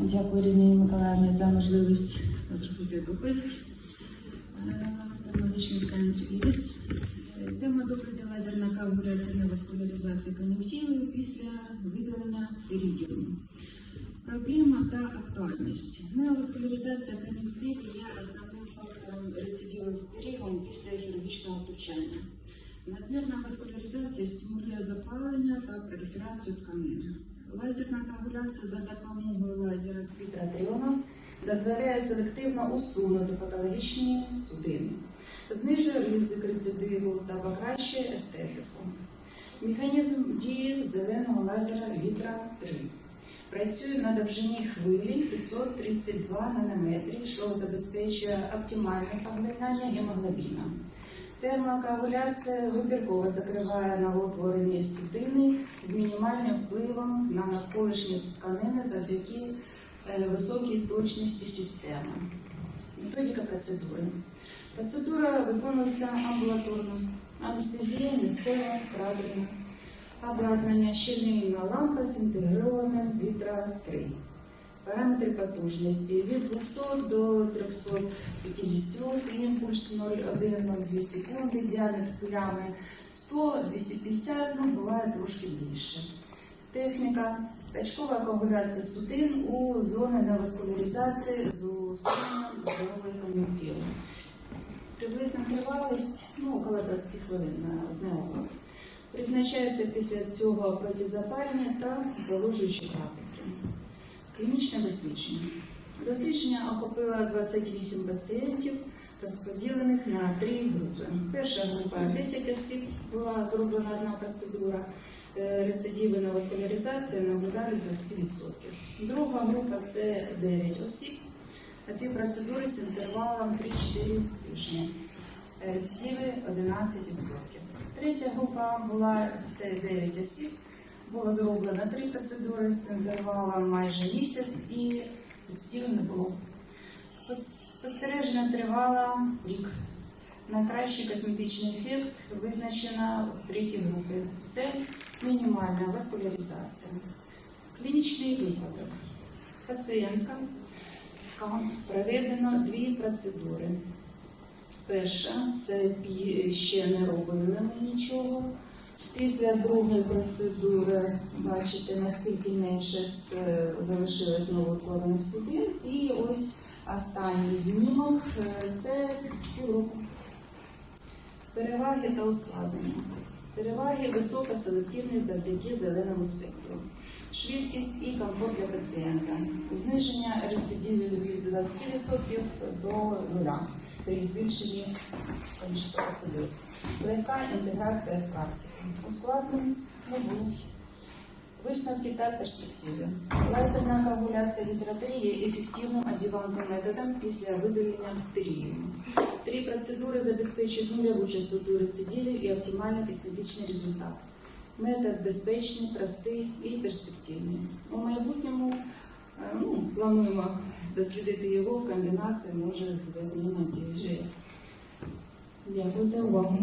Дякую Ірині Миколаївні за можливість зробити доповідь е, в термологічній центрі ІРІС. Тема доповіді лазерна коагуляція неваскуляризації кон'юнктиву після видалення періодів. Проблема та актуальність. Неоваскуляризація кон'юнктиву є основним фактором рецидиву періодом після хірургічного втручання. Надмірна васкуляризація стимулює запалення та проліферацію тканин. Лазерна коагуляція за допомогою лазера Вітратріонас дозволяє селективно усунути патологічні судини, знижує ризик рецидиву та покращує естетику. Механізм дії зеленого лазера Вітра 3 працює на довжині хвилі 532 нанометрів, що забезпечує оптимальне поглинання гемоглобіна. Термокоагуляція вибірково закриває новоутворені сітини з мінімальним впливом на навколишні тканини завдяки е, високій точності системи. Методика процедури. Процедура виконується амбулаторно. Анестезія місцева правильна. Обладнання щільна лампа з інтегрованим вітра 3. Параметри потужності від 200 до 350 імпульс 0,1-0,2 секунди, діаметр плями 100-250, ну буває трошки більше. Техніка тачкова коагуляція судин у зони неваскуляризації з усуненням здорової кон'юнктиви. Приблизна тривалість ну, около 20 хвилин на одне око. Призначається після цього протизапальні та заложуючі крапельки. Клінічне дослідження. Дослідження охопило 28 пацієнтів, розподілених на три групи. Перша група 10 осіб була зроблена одна процедура. Е, Рецидиви на васкуляризацію наблюдали з 20%. Друга група це 9 осіб. Дві процедури з інтервалом 3-4 тижні. Рецидиви 11%. Третя група була це 9 осіб. Було зроблено три процедури з інтервалом майже місяць і рецидивів не було. Спостереження тривало рік. Найкращий косметичний ефект визначено в третій групі. Це мінімальна васкуляризація. Клінічний випадок. Пацієнтка проведено дві процедури. Перша це ще не робили нічого. Після другої процедури бачите, наскільки менше е, залишилось новоутворених судин. І ось останній знімок е, це півроку. Переваги та ускладнення. Переваги висока селективність завдяки зеленому спектру. Швидкість і комфорт для пацієнта. Зниження рецидивів від 20% до 0 при збільшенні кількості процедур. Легка інтеграція в практику. Ускладнень не було. Висновки та перспективи. Лазерна коагуляція літератури є ефективним адювантним методом після видалення птерію. Три процедури забезпечують нульову частоту рецидивів і оптимальний косметичний результат. Метод безпечний, простий і перспективний. У майбутньому е, ну, плануємо дослідити його в комбінації може з антижирів. Дякую за увагу.